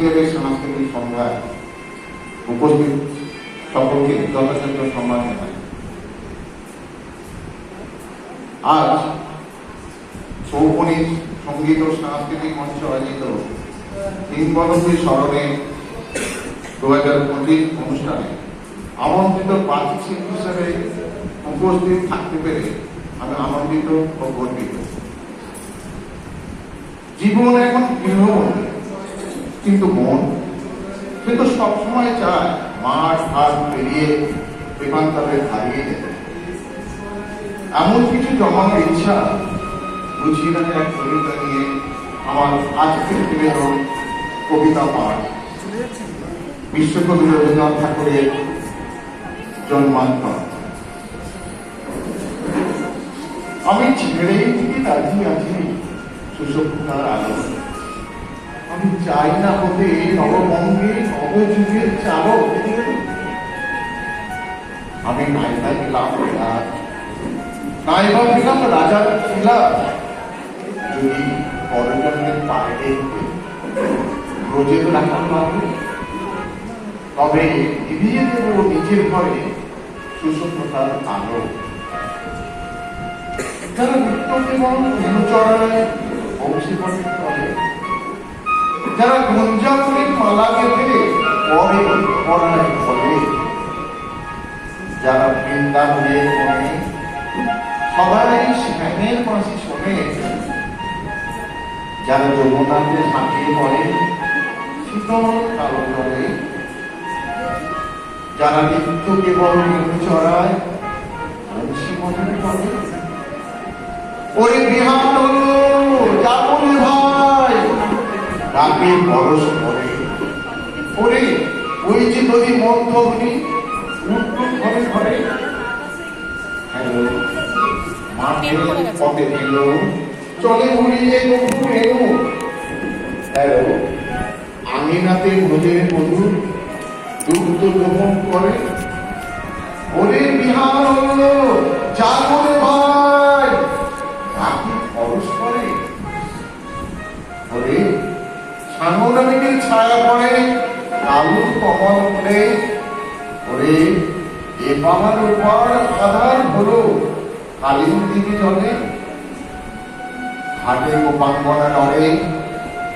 আজকের এই সাংস্কৃতিক সন্ধ্যায় উপস্থিত সকলকে যথাযথ সম্মান জানাই। আজ চৌপনির সংগীত ও সাংস্কৃতিক মঞ্চ আয়োজিত কিংবদন্তি স্মরণে দু হাজার পঁচিশ অনুষ্ঠানে আমন্ত্রিত শিল্পী হিসেবে উপস্থিত থাকতে পেরে আমি আনন্দিত ও গর্বিত। জীবন এখন গৃহবন্দী কিন্তু মন। কিন্তু সবসময় চায় মাঠ, ঘাট পেরিয়ে বিমানতলে হারিয়ে যেতে। এমন কিছু জমানোর ইচ্ছা বুঝিয়ে কবিতা নিয়ে আমার আজকের দিনের কবিতা পাঠ। বিশ্বকবি রবীন্দ্রনাথ ঠাকুরের জন্মান্তর। আমি ছেড়েই দিকে দাঁড়িয়ে আছি সুশোভনার আলো আমি চাই না হতে নববঙ্গে নবযুগের চালক। আমি নাইবা গেলাম নাইবা গেলাম রাজার খিলা যদি পরজন্মের পায়ে রোজের রাখা পাবো তবে এগিয়ে দেব নিজের ঘরে সুশোভনার আলো। যারা উত্তর এবং অনুচরণায় বংশীবনের করে। যারা গুঞ্জাবলীর মালা গেঁথে পরে পড়ায় ফলে যারা বৃন্দাবনের মনে সবাই শোনে। যারা যমুনাকে সাঁটিয়ে পড়ে, শীতল কালো জলে যারা কেবল চড়ায় বংশী মনের করে। ওরে বিহার ডাকে পরশ করে ওরে ওই যে নদী মন্থগ্নি উঠল ঘরে ঘরে। হ্যালো মাঠে দিল। চলে উড়িয়ে হ্যালো আমিনাতে ব্রজের মধুর দুগ্ধ গ্রহণ করে। ওরে বিহার হলো যাবনে ভাই। সাংগঠনিকের ছায়া পড়ে কালু কমল ফুলে ওরে, এ পাহাড় উপর আধার হলো কালীর দিকে জলে হাটে গোপাঙ্গনা নড়ে,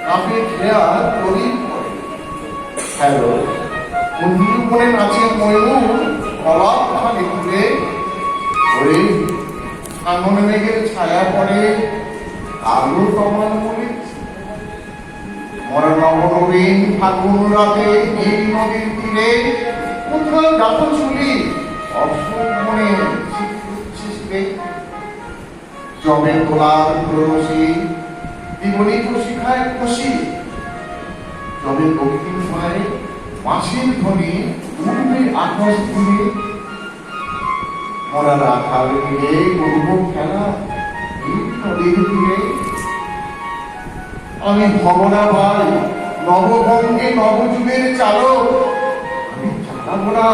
কাপে খেয়া প্রদীপ করে। হ্যালো মনে নাচে ময়ূর কলা খানে তুলে। ওরে মেঘের ছায়া পড়ে মনে মরা নবনবীন ফাগুন রাতে নীল নদীর তীরে কোথাও গাথন শুনি অসুখ মনে জমে তোলার প্ররসি জীবনী শিখায় খুশি। জমে দক্ষিণ পায়ে মাসির ধ্বনি উঠবে আকাশ দিয়ে মরা রাখাল মিলে করব খেলা নদীর তীরে। আমি ভবনা ভাই, নববঙ্গে নবযুগের চালক। আমি চালাবো না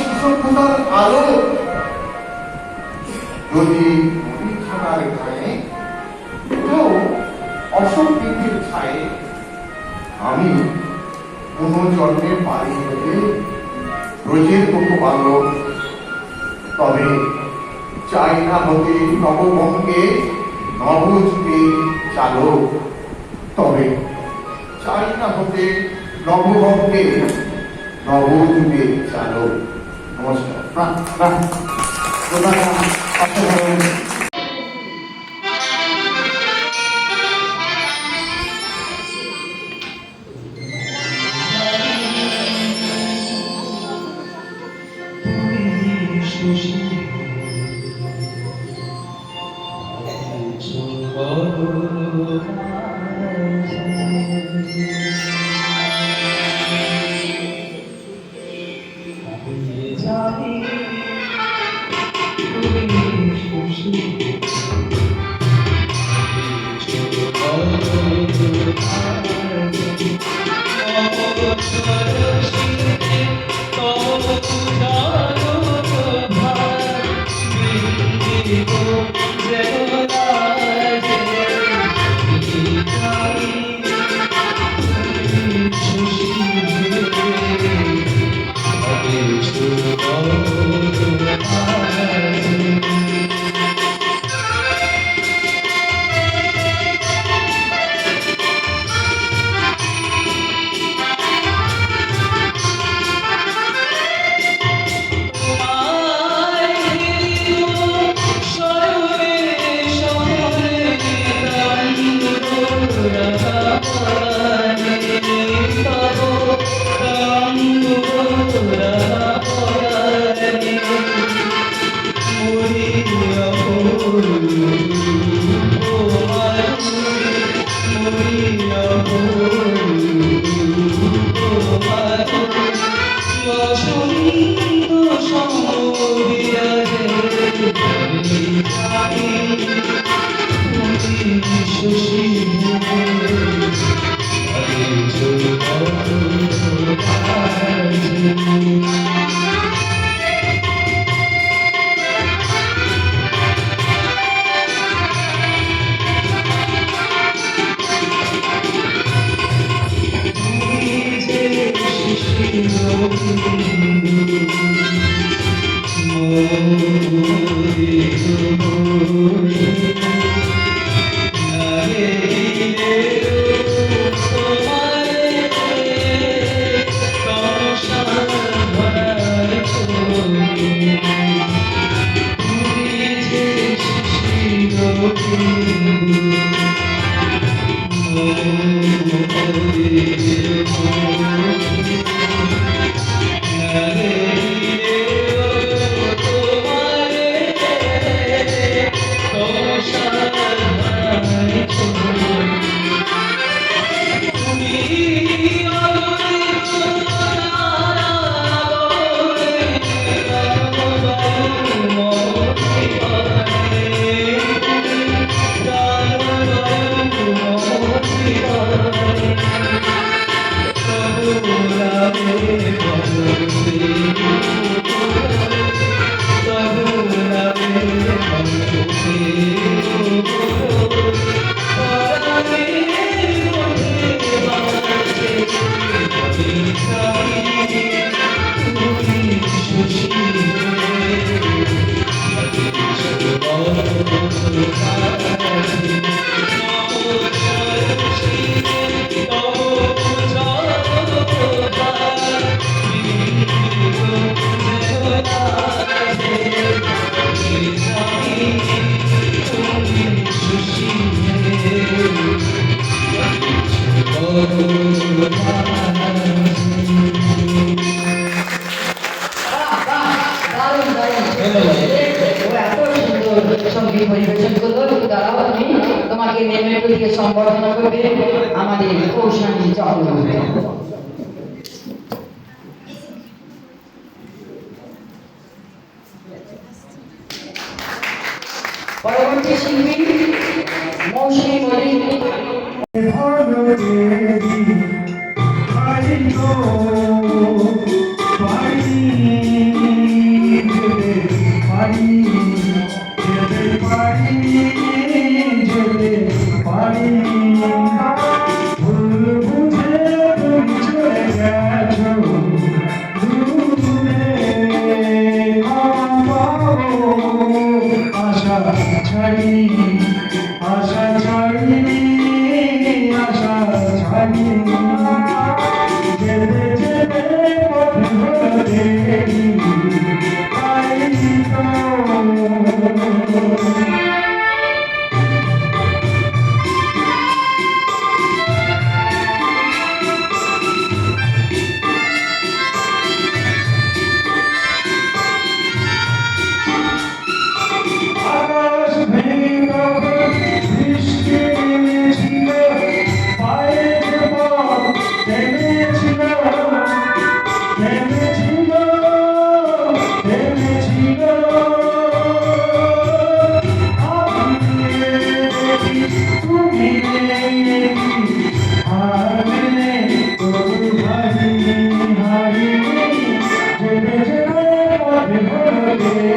সুসভ্যতার আলো। যদি অসৎ দিকের ছায়ে, আমি কোন জন্মে পারি হতে রোজের মতো বালক তবে চাই না হতে নববঙ্গে নবযুগে চালক তবে চাই না হতে নবভক্তে নবযুগে চালক নমস্কার। দারুণ পরিবেশন দাঁড়াও তুমি। তোমাকে মেমেন্টো দিয়ে সম্বর্ধনা করবে। আমাদের কৌশানী চক্রবর্তী। পরবর্তী শিল্পী, মৌসুমী মল্লিক Amen.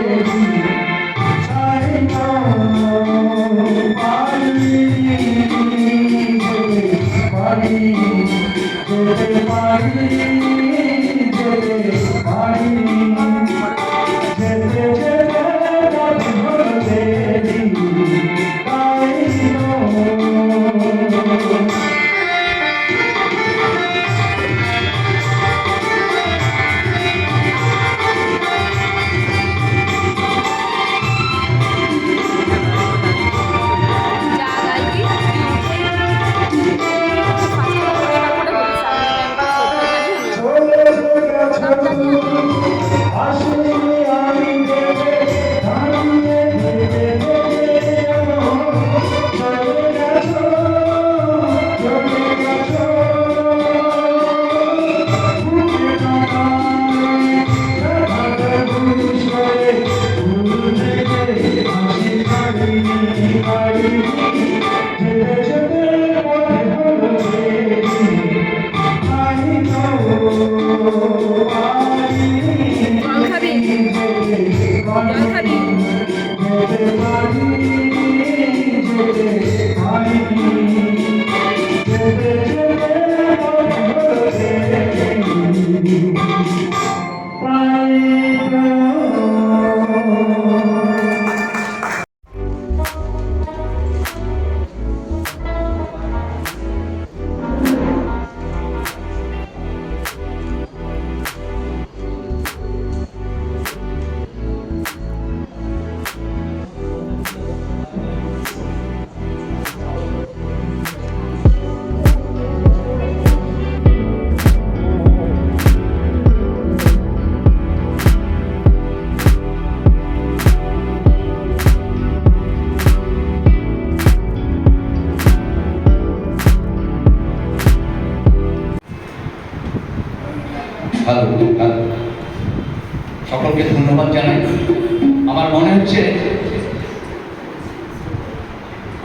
মনে হচ্ছে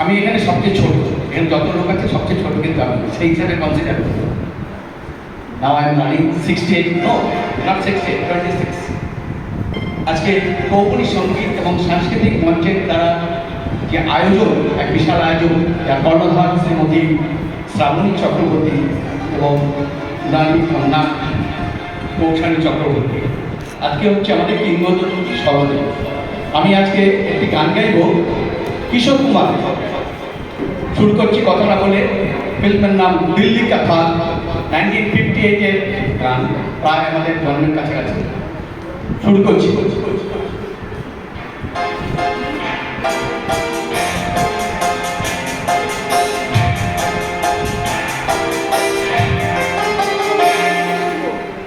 আমি এখানে সবচেয়ে ছোট, এখানে যত লোক আছে সবচেয়ে ছোট কিন্তু আমি, সেই হিসাবে কনসিডার করি now I am running sixty eight no not sixty eight twenty six আজকে কৌপনী সংগীত এবং সাংস্কৃতিক মঞ্চের দ্বারা যে আয়োজন, এক বিশাল আয়োজন, যার কর্ণধার শ্রীমতী শ্রাবণী চক্রবর্তী এবং নারী কন্যা কৌশানী চক্রবর্তী। আজকে হচ্ছে আমাদের কিংবদন্তি স্মরণে। আমি আজকে একটি গান গাইব কিশোর কুমার শুরু করছি কথা না বলে ফিল্মের নাম দিল্লি কথা নাইনটিন ফিফটি এইটের গান প্রায় আমাদের জন্মের কাছাকাছি শুরু করছি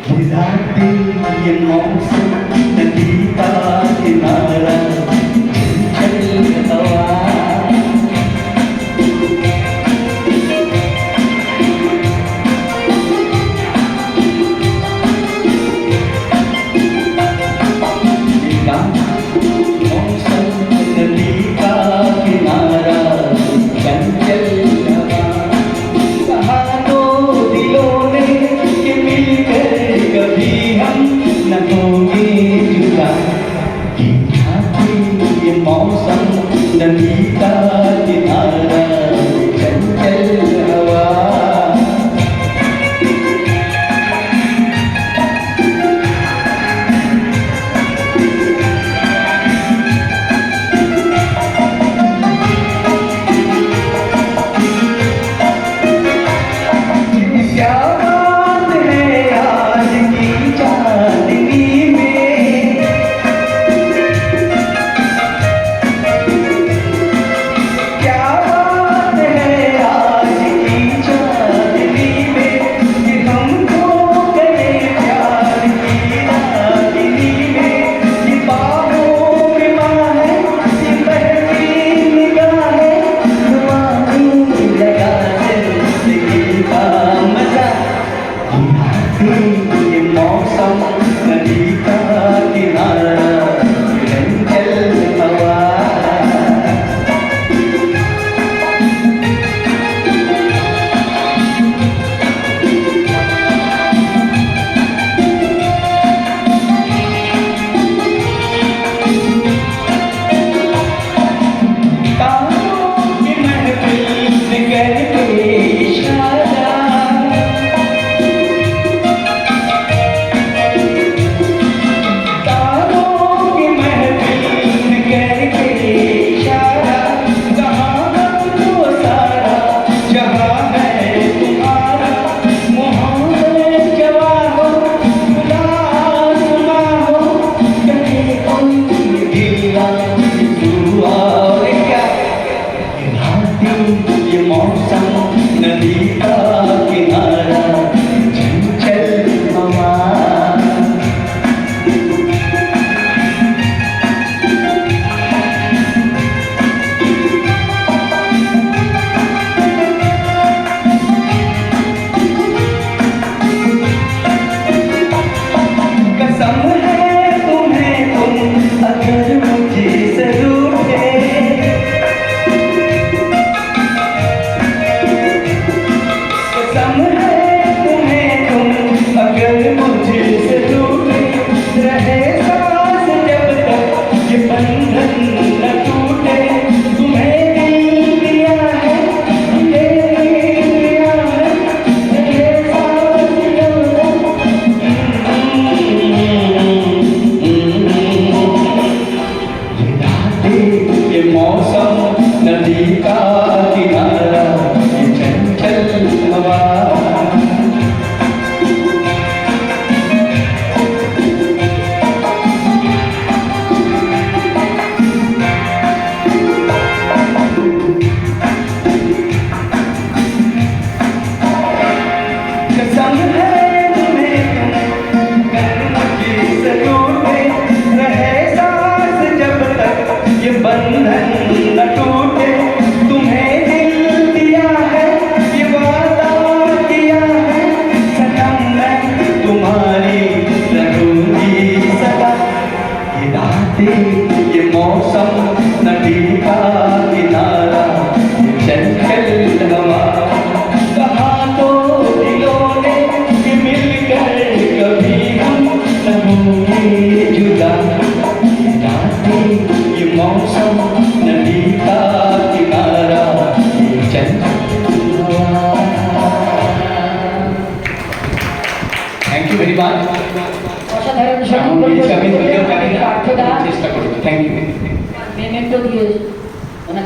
खिलाते ये मौसम नदी का Amém. का किनारा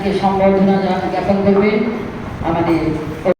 দিয়ে সম্বর্ধনা জ্ঞাপন করবেন আমাদের